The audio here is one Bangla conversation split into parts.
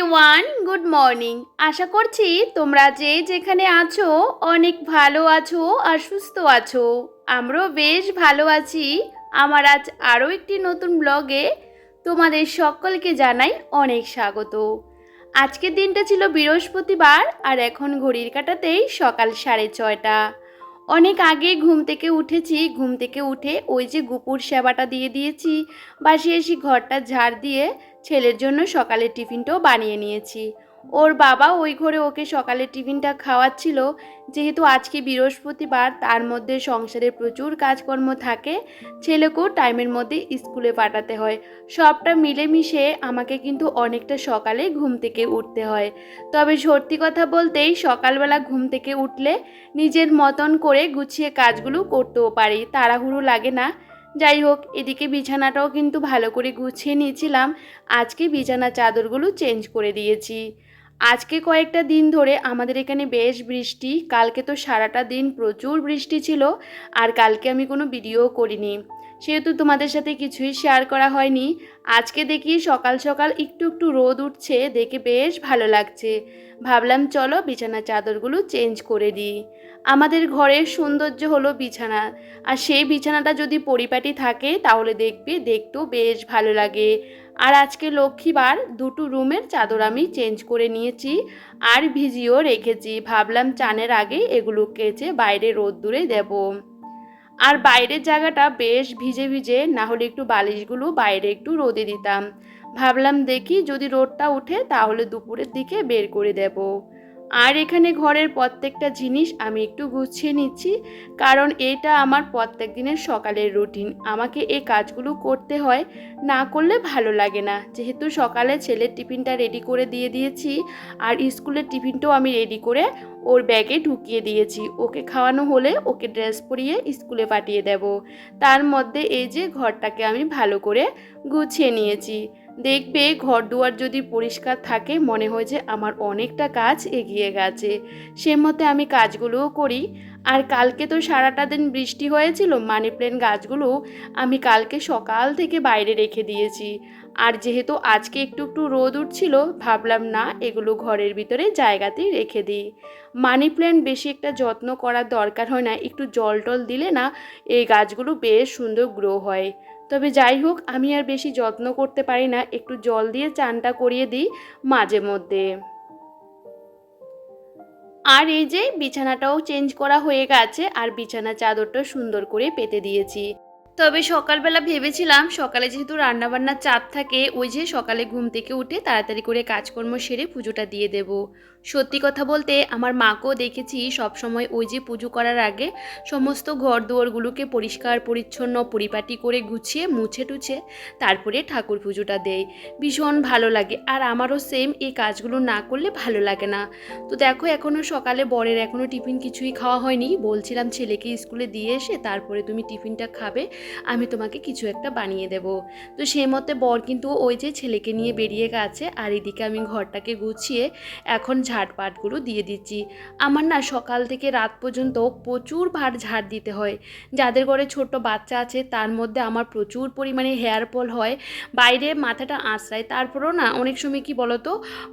Everyone, good morning. আশা করছি তোমরা যে যেখানে আছো অনেক ভালো আছো আর সুস্থ আছো। আমরাও বেশ ভালো আছি। আমার আজ আরও একটি নতুন ব্লগে তোমাদের সকলকে জানাই অনেক স্বাগত। আজকের দিনটা ছিল বৃহস্পতিবার আর এখন ঘড়ির কাটাতেই সকাল সাড়ে ছয়টা। অনেক আগে ঘুম থেকে উঠেছি, ঘুম থেকে উঠে ওই যে গুপুর সেবাটা দিয়ে দিয়েছি, বাসি এসে ঘরটা ঝাড় দিয়ে ছেলের জন্য সকালের টিফিনটাও বানিয়ে নিয়েছি। ওর বাবা ওই ঘরে ওকে সকালের টিফিনটা খাওয়াচ্ছিল। যেহেতু আজকে বৃহস্পতিবার, তার মধ্যে সংসারে প্রচুর কাজকর্ম থাকে, ছেলেকেও টাইমের মধ্যে স্কুলে পাঠাতে হয়। সবটা মিলেমিশে আমাকে কিন্তু অনেকটা সকালে ঘুম থেকে উঠতে হয়। তবে সত্যি কথা বলতেই সকালবেলা ঘুম থেকে উঠলে নিজের মতন করে গুছিয়ে কাজগুলো করতেও পারি। তাড়াহুড়ো লাগে না। যাই হোক, এদিকে বিছানাটাও কিন্তু ভালো করে গুছিয়ে নিয়েছিলাম। আজকে বিছানা চাদরগুলো চেঞ্জ করে দিয়েছি। আজকে কয়েকটা দিন ধরে আমাদের এখানে বেশ বৃষ্টি। কালকে তো সারাটা দিন প্রচুর বৃষ্টি ছিল। আর কালকে আমি কোনো ভিডিও করিনি। সেহেতু তোমাদের সাথে কিছুই শেয়ার করা হয়নি। আজকে দেখি সকাল সকাল একটু একটু রোদ উঠছে, দেখে বেশ ভালো লাগছে। ভাবলাম চলো বিছানা চাদরগুলো চেঞ্জ করে দিই। আমাদের ঘরের সৌন্দর্য হলো বিছানা। আর সেই বিছানাটা যদি পরিপাটি থাকে, তাহলে দেখবে দেখতেও বেশ ভালো লাগে। আর আজকে লক্ষ্মীবার, দুটো রুমের চাদর আমি চেঞ্জ করে নিয়েছি আর ভিজিও রেখেছি। ভাবলাম চানের আগে এগুলো কেচে বাইরে রোদ দূরে দেব। আর বাইরের জায়গাটা বেশ ভিজে ভিজে, না হলে একটু বালিশগুলো বাইরে একটু রোদে দিতাম। ভাবলাম দেখি যদি রোদটা ওঠে তাহলে দুপুরের দিকে বের করে দেব। আর এখানে ঘরের প্রত্যেকটা জিনিস আমি একটু গুছিয়ে নিচ্ছি, কারণ এটা আমার প্রত্যেক দিনের সকালের রুটিন। আমাকে এই কাজগুলো করতে হয়, না করলে ভালো লাগে না। যেহেতু সকালে ছেলের টিফিনটা রেডি করে দিয়ে দিয়েছি, আর স্কুলের টিফিনটাও আমি রেডি করে ওর ব্যাগে ঢুকিয়ে দিয়েছি। ওকে খাওয়ানো হলে ওকে ড্রেস পরিয়ে স্কুলে পাঠিয়ে দেব। তার মধ্যে এই যে ঘরটাকে আমি ভালো করে গুছিয়ে নিয়েছি। দেখবে ঘর দুয়ার যদি পরিষ্কার থাকে, মনে হয় যে আমার অনেকটা কাজ এগিয়ে গেছে। সে মতে আমি কাজগুলোও করি। আর কালকে তো সারাটা দিন বৃষ্টি হয়েছিল, মানি প্ল্যান্ট গাছগুলো আমি কালকে সকাল থেকে বাইরে রেখে দিয়েছি। আর যেহেতু আজকে একটু একটু রোদ উঠছিল, ভাবলাম না, এগুলো ঘরের ভিতরে জায়গাতেই রেখে দিই। মানি প্ল্যান্ট বেশি একটা যত্ন করার দরকার হয় না, একটু জল টল দিলে না এই গাছগুলো বেশ সুন্দর গ্রো হয়। তবে যাই হোক, আমি আর বেশি যত্ন করতে পারি না। একটু জল দিয়ে চানটা করিয়ে দিই মাঝে মধ্যে। আর এই যে, বিছানাটাও চেঞ্জ করা হয়ে গেছে আর বিছানা চাদরটা সুন্দর করে পেতে দিয়েছি। তবে সকালবেলা ভেবেছিলাম, সকালে যেহেতু রান্নাবান্নার চাপ থাকে, ওই যে সকালে ঘুম থেকে উঠে তাড়াতাড়ি করে কাজকর্ম সেরে পুজোটা দিয়ে দেব। সত্যি কথা বলতে আমার মাকেও দেখেছি সব সময় ওই যে পুজো করার আগে সমস্ত ঘর দুয়ারগুলোকে পরিষ্কার, পরিচ্ছন্ন, পরিপাটি করে গুছিয়ে, মুছে টুছে তারপরে ঠাকুর পুজোটা দেয় ভীষণ ভালো লাগে আর আমারও সেম এই কাজগুলো না করলে ভালো লাগে না। তো দেখো এখনও সকালে বরের এখনও টিফিন কিছুই খাওয়া হয়নি। বলছিলাম ছেলেকে স্কুলে দিয়ে এসে তারপরে তুমি টিফিনটা খাবে, আমি তোমাকে কিছু একটা বানিয়ে দেব। তো সেই মতে বর কিন্তু ওই যে ছেলেকে নিয়ে বেরিয়ে গেছে আর এদিকে আমি ঘরটাকে গুছিয়ে এখন ঝাড়পাটগুলো দিয়ে দিচ্ছি। আমার না সকাল থেকে রাত পর্যন্ত প্রচুর ভার ঝাড় দিতে হয়। যাদের ঘরে ছোট বাচ্চা আছে, তার মধ্যে আমার প্রচুর পরিমাণে হেয়ার ফল হয়। বাইরে মাথাটা আঁচড়ায়, তারপরেও না অনেক সময় কি বলতো,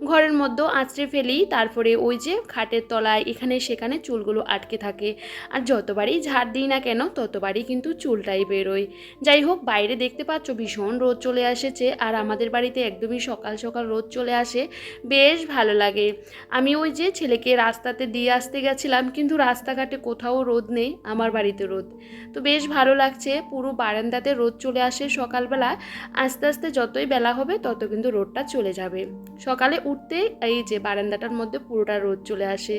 ঘরের মধ্যেও আঁচড়ে ফেলি, তারপরে ওই যে খাটের তলায় এখানে সেখানে চুলগুলো আটকে থাকে। আর যতবারই ঝাড় দিই না কেন, ততবারই কিন্তু চুলটাই বেরোয়। যাই হোক, বাইরে দেখতে পাচ্ছ ভীষণ রোদ চলে এসেছে, আর আমাদের বাড়িতে একদমই সকাল সকাল রোদ চলে আসে, বেশ ভালো লাগে। আমি ওই যে ছেলেকে রাস্তাতে দিয়ে আসতে গেছিলাম, কিন্তু রাস্তাঘাটে কোথাও রোদ নেই, আমার বাড়িতে রোদ। তো বেশ ভালো লাগছে, পুরো বারান্দাতে রোদ চলে আসে সকালবেলা। আস্তে আস্তে যতই বেলা হবে, তত কিন্তু রোদটা চলে যাবে। সকালে উঠতে এই যে বারান্দাটার মধ্যে পুরোটা রোদ চলে আসে।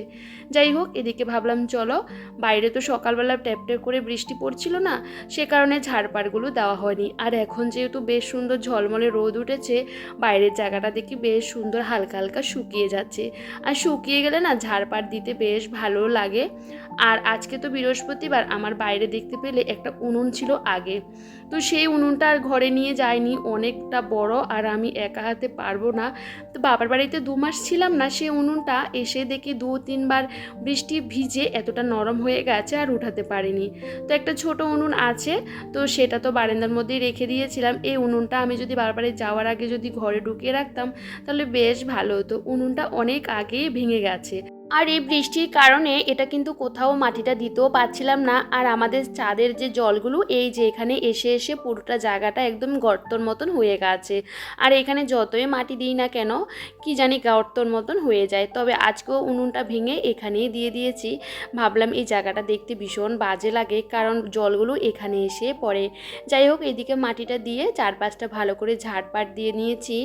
যাই হোক, এদিকে ভাবলাম চলো, বাইরে তো সকালবেলা ট্যাপ ট্যাপ করে বৃষ্টি পড়ছিল না, সে কারণে ঝাড়পাড়গুলো দেওয়া হয়নি। আর এখন যেহেতু বেশ সুন্দর ঝলমলে রোদ উঠেছে, বাইরের জায়গাটা দেখি বেশ সুন্দর হালকা হালকা শুকিয়ে যাচ্ছে। আর শুকিয়ে গেলে না ঝাড়পাট দিতে বেশ ভালো লাগে। আর আজকে তো বৃহস্পতিবার, আমার বাইরে দেখতে পেলে একটা উনুন ছিল আগে। তো সেই উনুনটা আর ঘরে নিয়ে যায়নি অনেকটা বড় আর আমি একা হাতে পারব না। তো বাবার বাড়িতে দু মাস ছিলাম না, সেই উনুনটা এসে দেখি দু তিনবার বৃষ্টি ভিজে এতটা নরম হয়ে গেছে আর উঠাতে পারিনি। তো একটা ছোট উনুন আছে, তো সেটা তো বারান্দার মধ্যেই রেখে দিয়েছিলাম। এই উনুনটা আমি যদি বারবারে যাওয়ার আগে যদি ঘরে ঢুকিয়ে রাখতাম, তাহলে বেশ ভালো হতো। উনুনটা অনেক আগেই ভেঙে গেছে। আর এই বৃষ্টির কারণে এটা কিন্তু কোথাও মাটিটা দিতেও পারছিলাম না। আর আমাদের চাঁদের যে জলগুলো, এই যে এখানে এসে এসে পুরোটা জায়গাটা একদম গর্তর মতন হয়ে গেছে। আর এখানে যতই মাটি দিই না কেন, কি জানি গর্তর মতন হয়ে যায়। তবে আজকেও উনুনটা ভেঙে এখানেই দিয়ে দিয়েছি। ভাবলাম এই জায়গাটা দেখতে ভীষণ বাজে লাগে, কারণ জলগুলো এখানে এসে পড়ে। যাই হোক, এদিকে মাটিটা দিয়ে চারপাশটা ভালো করে ঝাড়পাট দিয়ে নিয়েছি।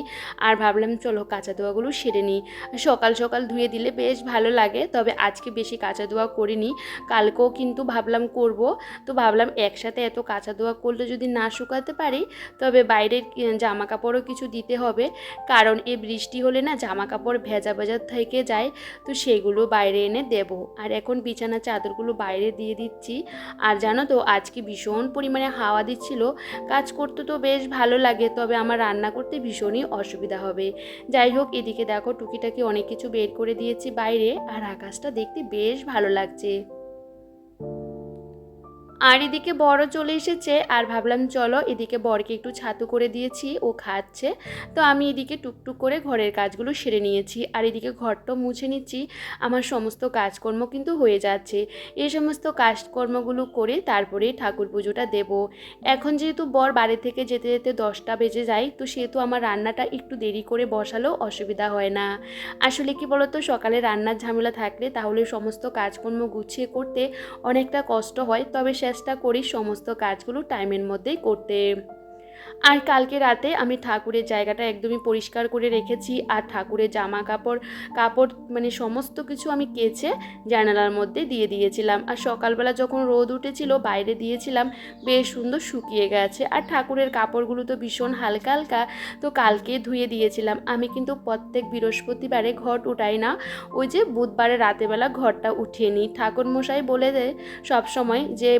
আর ভাবলাম, চলো কাঁচা দোয়াগুলো সেরে নিই। সকাল সকাল ধুয়ে দিলে বেশ ভালো লাগে, তবে আজকে বেশি কাঁচা দোয়া করিনি। কালকেও কিন্তু ভাবলাম করব। তো ভাবলাম একসাথে এত কাঁচা দোয়া করলে যদি না শুকাতে পারি, তবে বাইরের জামা কাপড়ও কিছু দিতে হবে। কারণ এই বৃষ্টি হলে না জামা কাপড় ভেজা ভেজা থেকে যায়, তো সেগুলো বাইরে এনে দেব। আর এখন বিছানা চাদরগুলো বাইরে দিয়ে দিচ্ছি। আর জানো তো, আজকে ভীষণ পরিমাণে হাওয়া দিচ্ছিল। কাজ করতে তো বেশ ভালো লাগে, তবে আমার রান্না করতে ভীষণই অসুবিধা হবে। যাই হোক, এদিকে দেখো টুকিটাকি অনেক কিছু বের করে দিয়েছি বাইরে। আর আকাশটা দেখতে বেশ ভালো লাগছে। আর এদিকে বড় চলে এসেছে, আর ভাবলাম চলো এদিকে বরকে একটু ছাতু করে দিয়েছি, ও খাচ্ছে। তো আমি এদিকে টুকটুক করে ঘরের কাজগুলো সেরে নিয়েছি, আর এদিকে ঘরটা মুছে নিচ্ছি, আমার সমস্ত কাজকর্ম কিন্তু হয়ে যাচ্ছে। এই সমস্ত কাজকর্মগুলো করে তারপরে ঠাকুর পুজোটা দেব। এখন যেহেতু বর বাড়ি থেকে যেতে যেতে দশটা বেজে যায়, তো সেহেতু আমার রান্নাটা একটু দেরি করে বসালেও অসুবিধা হয় না। আসলে কি বলতো, সকালে রান্নার ঝামেলা থাকলে তাহলে সমস্ত কাজকর্ম গুছিয়ে করতে অনেকটা কষ্ট হয়, তবে চেষ্টা করি সমস্ত কাজগুলো টাইমের মধ্যেই করতে। আর কালকে রাতে আমি ঠাকুরের জায়গাটা একদমই পরিষ্কার করে রেখেছি, আর ঠাকুরের জামা কাপড় কাপড় মানে সমস্ত কিছু আমি কেচে জানালার মধ্যে দিয়ে দিয়েছিলাম। আর সকালবেলা যখন রোদ উঠেছিল, বাইরে দিয়েছিলাম, বেশ সুন্দর শুকিয়ে গেছে। আর ঠাকুরের কাপড়গুলো তো ভীষণ হালকা হালকা, তো কালকে ধুয়ে দিয়েছিলাম। আমি কিন্তু প্রত্যেক বৃহস্পতিবারে ঘট উঠাই না, ওই যে বুধবারে রাতেবেলা ঘরটা উঠিয়ে নিই। ঠাকুর মশাই বলে দেয় সবসময় যে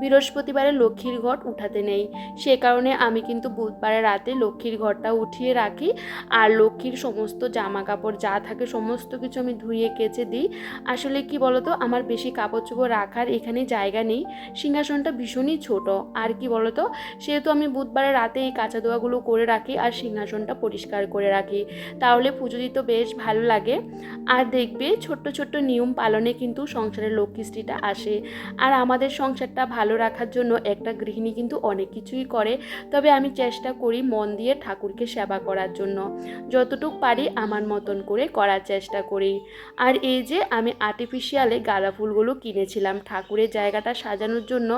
বৃহস্পতিবারে লক্ষ্মীর ঘট উঠাতে নেই। সে কারণে আমি কিন্তু বুধবারে রাতে লক্ষ্মীর ঘরটা উঠিয়ে রাখি আর লক্ষ্মীর সমস্ত জামা কাপড় যা থাকে সমস্ত কিছু আমি ধুয়ে কেচে দিই। আসলে কি বলতো, আমার বেশি কাপড় চোপড় রাখার এখানে জায়গা নেই। সিংহাসনটা ভীষণই ছোট। আর কি বলতো, সেহেতু আমি বুধবারে রাতে এই কাঁচা দোয়াগুলো করে রাখি আর সিংহাসনটা পরিষ্কার করে রাখি। তাহলে পুজো দিতে বেশ ভালো লাগে। আর দেখবে ছোট্ট ছোট্ট নিয়ম পালনে কিন্তু সংসারের লক্ষ্মীশ্রীটা আসে। আর আমাদের সংসারটা ভালো রাখার জন্য একটা গৃহিণী কিন্তু অনেক কিছুই করে। তবে আমি চেষ্টা করি মন দিয়ে ঠাকুরকে সেবা করার জন্য। যতটুক পারি আমার মতন করে করার চেষ্টা করি। আর এই যে আমি আর্টিফিশিয়ালে গাঁদা ফুলগুলো কিনেছিলাম, ঠাকুরের জায়গাটা সাজানোর জন্য।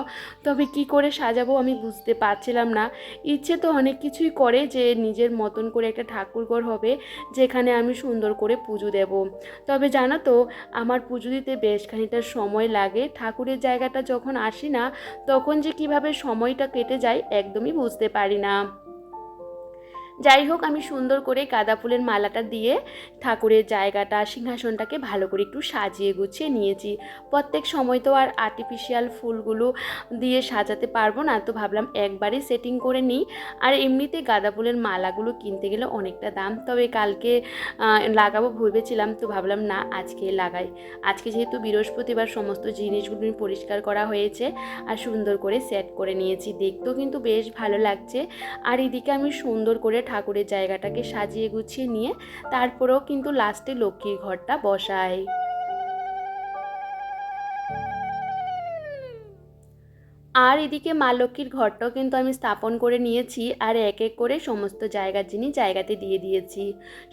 তবে কি করে সাজাবো আমি বুঝতে পারছিলাম না। ইচ্ছে তো অনেক কিছুই করে যে নিজের মতন করে একটা ঠাকুরঘর হবে, যেখানে আমি সুন্দর করে পুজো দেব। তবে জানো তো, আমার পুজো দিতে বেশ খানিকটা সময় লাগে। ঠাকুরের জায়গাটা যখন আসি না, তখন যে কীভাবে সময়টা কেটে যায় একদমই বুঝতে পারি না। না যাই হোক, আমি সুন্দর করে গাঁদা ফুলের মালাটা দিয়ে ঠাকুরের জায়গাটা, সিংহাসনটাকে ভালো করে একটু সাজিয়ে গুছিয়ে নিয়েছি। প্রত্যেক সময় তো আর আর্টিফিশিয়াল ফুলগুলো দিয়ে সাজাতে পারব না, তো ভাবলাম একবারই সেটিং করে নিই। আর এমনিতে গাঁদা ফুলের মালাগুলো কিনতে গেলে অনেকটা দাম, তবে কালকে লাগাবো ভেবেছিলাম, তো ভাবলাম না, আজকে লাগাই। আজকে যেহেতু বৃহস্পতিবার সমস্ত জিনিসগুলো পরিষ্কার করা হয়েছে, আর সুন্দর করে সেট করে নিয়েছি। দেখতেও কিন্তু বেশ ভালো লাগছে। আর এদিকে আমি সুন্দর করে ঠাকুরের জায়গাটাকে সাজিয়ে গুছিয়ে নিয়ে তারপরেও কিন্তু লাস্টে লক্ষ্মীর ঘরটা বসাই আর এদিকে মা লক্ষ্মীর ঘরটাও কিন্তু আমি স্থাপন করে নিয়েছি আর এক এক করে সমস্ত জায়গার জিনিস জায়গাতে দিয়ে দিয়েছি।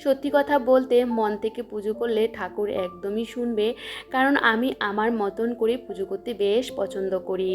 সত্যি কথা বলতে মন থেকে পুজো করলে ঠাকুর একদমই শুনবে, কারণ আমি আমার মতন করে পুজো করতে বেশ পছন্দ করি।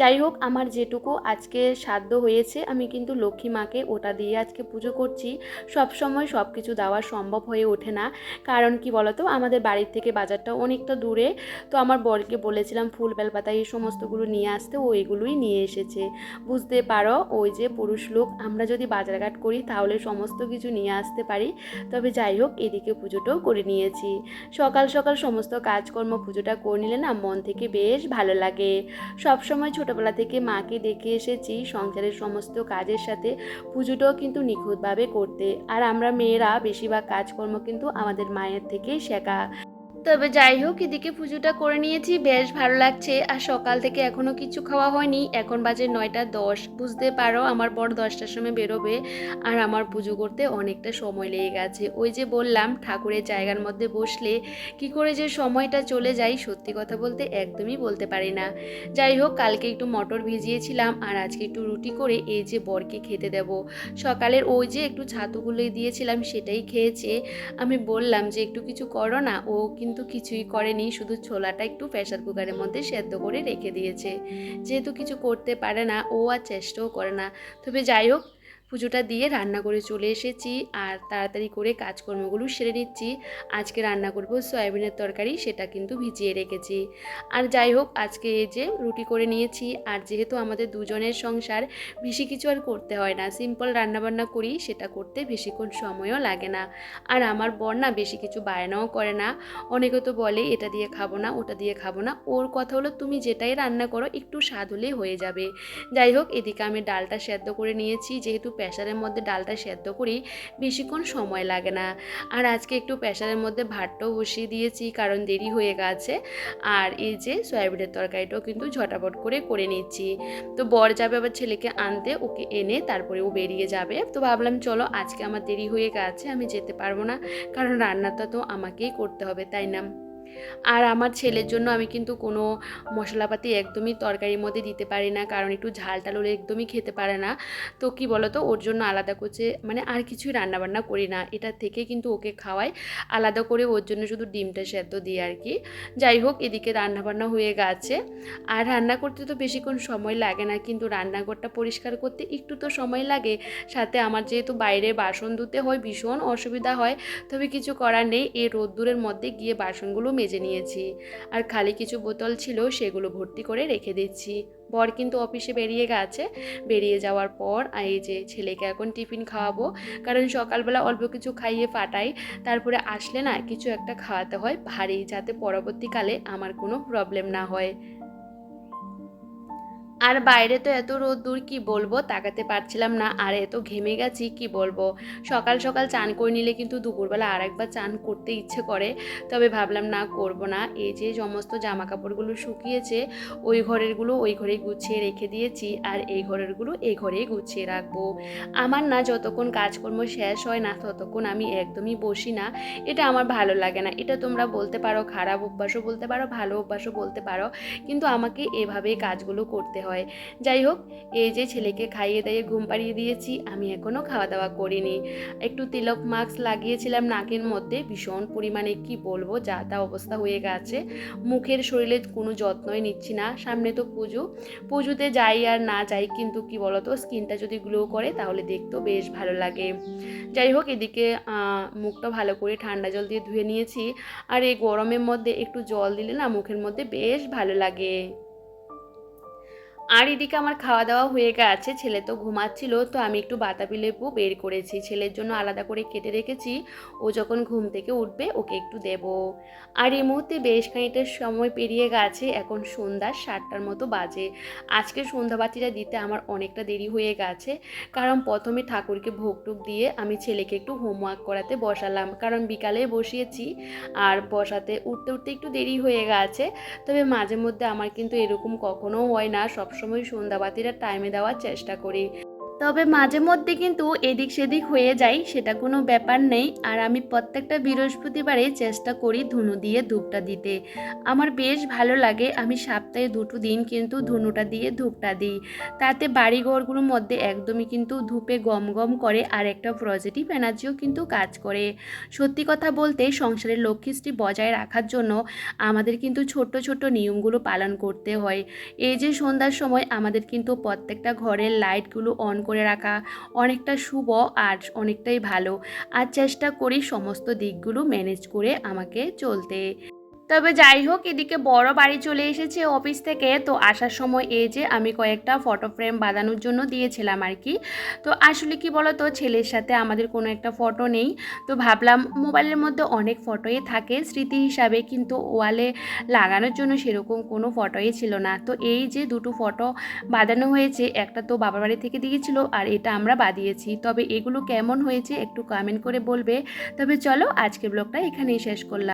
যাই হোক, আমার যেটুকু আজকে সাধ্য হয়েছে, আমি কিন্তু লক্ষ্মী মাকে ওটা দিয়ে আজকে পুজো করছি। সব সময় সব কিছু দেওয়া সম্ভব হয়ে ওঠে না, কারণ কি বলতো, আমাদের বাড়ির থেকে বাজারটা অনেকটা দূরে। তো আমার বরকে বলেছিলাম, ফুল বেলপাতা এই সমস্তগুলো নিয়ে আসতে, ও এগুলোই নিয়ে এসেছে। বুঝতে পারো, ওই যে পুরুষ লোক, আমরা যদি বাজারঘাট করি তাহলে সমস্ত কিছু নিয়ে আসতে পারি। তবে যাই হোক, এদিকে পুজোটাও করে নিয়েছি। সকাল সকাল সমস্ত কাজকর্ম পুজোটা করে নিলে না মন থেকে বেশ ভালো লাগে। সব সময় ছোটোবেলা থেকে মাকে দেখে এসেছি সংসারের সমস্ত কাজের সাথে। পুজোটাও কিন্তু নিখুঁতভাবে করতে। আর আমরা মেয়েরা, বেশিরভাগ কাজকর্ম কিন্তু আমাদের মায়ের থেকেই শেখা। তবে যাই হোক, এদিকে পুজোটা করে নিয়েছি, বেশ ভালো লাগছে। আর সকাল থেকে এখনও কিছু খাওয়া হয়নি, এখন বাজে নয়টা দশ। বুঝতে পারো, আমার বড় দশটার সময় বেরোবে, আর আমার পুজো করতে অনেকটা সময় লেগে গেছে। ওই যে বললাম, ঠাকুরের জায়গার মধ্যে বসলে কি করে যে সময়টা চলে যায়, সত্যি কথা বলতে একদমই বলতে পারি না। যাই হোক, কালকে একটু মটর ভিজিয়েছিলাম, আর আজকে একটু রুটি করে এই যে বরকে খেতে দেব। সকালের ওই যে একটু ছাতুগুলো দিয়েছিলাম, সেটাই খেয়েছে। আমি বললাম যে, একটু কিছু করো না। ও কিন্তু কিছুই করেনি, শুধু ছোলাটা একটু প্রেশার কুকারের মধ্যে সেদ্ধ করে রেখে দিয়েছে। যেহেতু কিছু করতে পারে না, ও আর চেষ্টাও করে না। তবে যাই হোক পুজোটা দিয়ে রান্না করে চলে এসেছি আর তাড়াতাড়ি করে কাজকর্মগুলো সেরে নিচ্ছি। আজকে রান্না করব সয়াবিনের তরকারি, সেটা কিন্তু ভিজিয়ে রেখেছি। আর যাই হোক, আজকে এই যে রুটি করে নিয়েছি আর যেহেতু আমাদের দুজনের সংসার, বেশি কিছু আর করতে হয় না। সিম্পল রান্নাবান্না করি, সেটা করতে বেশিক্ষণ সময়ও লাগে না। আর আমার বর না বেশি কিছু বায়নাও করে না। অনেকে তো বলে, এটা দিয়ে খাব না, ওটা দিয়ে খাব না। ওর কথা হলো, তুমি যেটাই রান্না করো, একটু স্বাদ হলেই হয়ে যাবে। যাই হোক, এদিকে আমি ডালটা সেদ্ধ করে নিয়েছি। যেহেতু প্রেশারের মধ্যে ডালটা সেদ্ধ করি, বেশিক্ষণ সময় লাগে না। আর আজকে একটু প্রেশারের মধ্যে ভাতটাও বসিয়ে দিয়েছি, কারণ দেরি হয়ে গেছে। আর এই যে সয়াবিনের তরকারিটাও কিন্তু ঝটাপট করে করে নিচ্ছি। তো বর যাবে আবার ছেলেকে আনতে, ওকে এনে তারপরে ও বেরিয়ে যাবে। তো ভাবলাম, চলো আজকে আমার দেরি হয়ে গেছে, আমি যেতে পারব না, কারণ রান্নাটা তো আমাকেই করতে হবে, তাই না? আর আমার ছেলের জন্য আমি কিন্তু কোনো মশলাপাতি একদমই তরকারির মধ্যে দিতে পারি না, কারণ একটু ঝাল টাল হলে একদমই খেতে পারে না। তো কি বলতো, ওর জন্য আলাদা করছে মানে আর কিছুই রান্নাবান্না করি না। এটা থেকে কিন্তু ওকে খাওয়াই, আলাদা করে ওর জন্য শুধু ডিমটা সেদ্ধ দিই আর কি। যাই হোক, এদিকে রান্নাবান্না হয়ে গেছে। আর রান্না করতে তো বেশিক্ষণ সময় লাগে না, কিন্তু রান্নাঘরটা পরিষ্কার করতে একটু তো সময় লাগে। সাথে আমার যেহেতু বাইরে বাসন ধুতে হয়, ভীষণ অসুবিধা হয়, তবে কিছু করার নেই। এই রোদ্দুরের মধ্যে গিয়ে বাসনগুলো মেজে নিয়েছি। আর খালি কিছু বোতল ছিল সেগুলো ভর্তি করে রেখে দিচ্ছি। বর কিন্তু অফিসে বেরিয়ে গেছে। বেরিয়ে যাওয়ার পর এই যে ছেলেকে এখন টিফিন খাওয়াবো। কারণ সকালবেলা অল্প কিছু খাইয়ে ফাটাই। তারপরে আসলে না কিছু একটা খাওয়াতে হয়। ভারী যাতে পরবর্তীকালে আমার কোনো প্রবলেম না হয়। আর বাইরে তো এত রোদ্দুর কি বলব? তাকাতে পারছিলাম না। আর এত ঘেমে গেছি, কি বলব? সকাল সকাল চান করে নিলে কিন্তু দুপুরবেলা আর একবার চান করতে ইচ্ছে করে, তবে ভাবলাম না করব না। এই যে সমস্ত জামা কাপড়গুলো শুকিয়েছে, ওই ঘরেরগুলো ওই ঘরে গুছিয়ে রেখে দিয়েছি, আর এই ঘরেরগুলো এই ঘরেই গুছিয়ে রাখব। আমার না যতক্ষণ কাজকর্ম শেষ হয় না, ততক্ষণ আমি একদমই বসি না। এটা আমার ভালো লাগে না। এটা তোমরা বলতে পারো, খারাপ অভ্যাসও বলতে পারো, ভালো অভ্যাসও বলতে পারো। কিন্তু আমাকে এভাবেই কাজগুলো করতে হয় যাই হোক এই যে ছেলেকে খাইয়ে দাইয়ে ঘুম পাড়িয়ে দিয়েছি, আমি এখনও খাওয়া দাওয়া করিনি। একটু তিলক মাস্ক লাগিয়েছিলাম নাকের মধ্যে, ভীষণ পরিমাণে কি বলব, যা তা অবস্থা হয়ে গেছে। মুখের শরীরে কোনো যত্নই নিচ্ছি না। সামনে তো পুজো। পুজোতে যাই আর না যাই, কিন্তু কি বলতো, স্কিনটা যদি গ্লো করে, তাহলে দেখতেও বেশ ভালো লাগে। যাই হোক, এদিকে মুখটা ভালো করে ঠান্ডা জল দিয়ে ধুয়ে নিয়েছি। আর এই গরমের মধ্যে একটু জল দিলে না, মুখের মধ্যে বেশ ভালো লাগে। আর এদিকে আমার খাওয়া দাওয়া হয়ে গেছে, ছেলে তো ঘুমাচ্ছিল, তো আমি একটু বাতাবি লেবু বের করেছি। ছেলের জন্য আলাদা করে কেটে রেখেছি, ও যখন ঘুম থেকে উঠবে ওকে একটু দেব। আর এই মুহূর্তে বেশ খানিকটা সময় পেরিয়ে গেছে, এখন সন্ধ্যা সাতটার মতো বাজে। আজকে সন্ধ্যাবাতিটা দিতে আমার অনেকটা দেরি হয়ে গেছে, কারণ প্রথমে ঠাকুরকে ভোগ টুক দিয়ে আমি ছেলেকে একটু হোমওয়ার্ক করাতে বসালাম, কারণ বিকালে বসিয়েছি আর বসাতে উঠতে উঠতে একটু দেরি হয়ে গেছে। তবে মাঝে মধ্যে আমার কিন্তু এরকম কখনো হয় না সবসময় সন্ধ্যাবাতিটা টাইমে দেওয়ার চেষ্টা করি। তবে মাঝে মধ্যে কিন্তু এদিক সেদিক হয়ে যায় সেটা কোনো ব্যাপার নেই। আর আমি প্রত্যেকটা বৃহস্পতিবারে চেষ্টা করি ধুনু দিয়ে ধূপটা দিতে। আমার বেশ ভালো লাগে, আমি সপ্তাহে দুটো দিন কিন্তু ধুনুটা দিয়ে ধূপটা দিই। তাতে বাড়িঘরগুলোর মধ্যে একদমই কিন্তু ধূপে গম গম করে, আর একটা পজিটিভ এনার্জিও কিন্তু কাজ করে। সত্যি কথা বলতে, সংসারের লক্ষ্মীষ্টি বজায় রাখার জন্য আমাদের কিন্তু ছোট্ট ছোট্ট নিয়মগুলো পালন করতে হয়। এই যে সন্ধ্যার সময় আমাদের কিন্তু প্রত্যেকটা ঘরের লাইটগুলো অন করে রাখা অনেকটা শুভ আর অনেকটাই ভালো। আর চেষ্টা করি সমস্ত দিকগুলো ম্যানেজ করে আমাকে চলতে। তবে যাই হোক, এদিকে বড় বাড়ি চলে এসেছে অফিস থেকে। তো আসার সময় এই যে আমি কয়েকটা ফটো ফ্রেম বাঁধানোর জন্য দিয়েছিলাম আর কি। তো আসলে কি বলো তো ছেলের সাথে আমাদের কোনো একটা ফটো নেই। তো ভাবলাম মোবাইলের মধ্যে অনেক ফটোই থাকে। স্মৃতি হিসাবে কিন্তু ওয়ালে লাগানোর জন্য সেরকম কোনো ফটোই ছিল না। তো এই যে দুটো ফটো বাঁধানো হয়েছে, একটা তো বাবার বাড়ি থেকে দিয়েছিল আর এটা আমরা বাঁধিয়েছি। তবে এগুলো কেমন হয়েছে একটু কমেন্ট করে বলবে। তবে চলো আজকের ব্লগটা এখানেই শেষ করলাম।